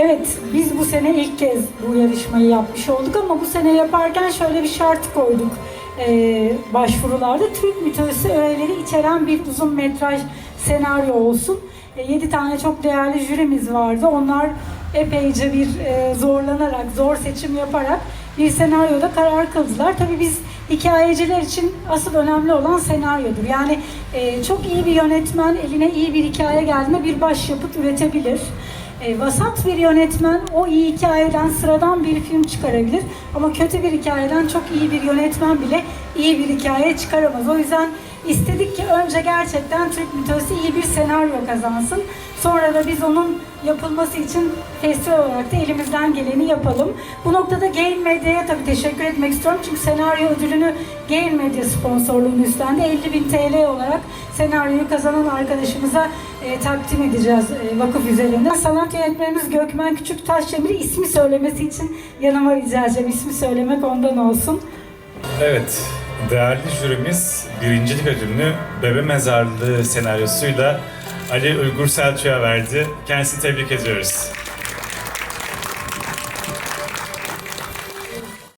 Evet, biz bu sene ilk kez bu yarışmayı yapmış olduk ama bu sene yaparken şöyle bir şart koyduk ee, başvurularda. Türk mitolojisi öğeleri içeren bir uzun metraj senaryo olsun. 7 tane çok değerli jürimiz vardı. Onlar epeyce bir e, zorlanarak, zor seçim yaparak bir senaryoda karar kıldılar. Tabii biz hikayeciler için asıl önemli olan senaryodur. Yani e, çok iyi bir yönetmen eline iyi bir hikaye geldiğinde bir başyapıt üretebilir. E, vasat bir yönetmen o iyi hikayeden sıradan bir film çıkarabilir. Ama kötü bir hikayeden çok iyi bir yönetmen bile iyi bir hikaye çıkaramaz. O yüzden istedik ki önce gerçekten Türk mitolojisi iyi bir senaryo kazansın. Sonra da biz onun yapılması için festival olarak da elimizden geleni yapalım. Bu noktada Gain Medya'ya tabii teşekkür etmek istiyorum. Çünkü senaryo ödülünü Gain Medya sponsorluğunu üstlendi. 50 bin TL olarak senaryoyu kazanan arkadaşımıza e, takdim edeceğiz e, vakıf üzerinden. Sanat yönetmenimiz Gökmen Küçük Taşdemir'i ismi söylemesi için yanıma rica edeceğim. İsmi söylemek ondan olsun. Evet, değerli jürimiz birincilik ödülünü Bebe Mezarlığı senaryosuyla Ali Uygur Selçuk'a verdi. Kendisini tebrik ediyoruz.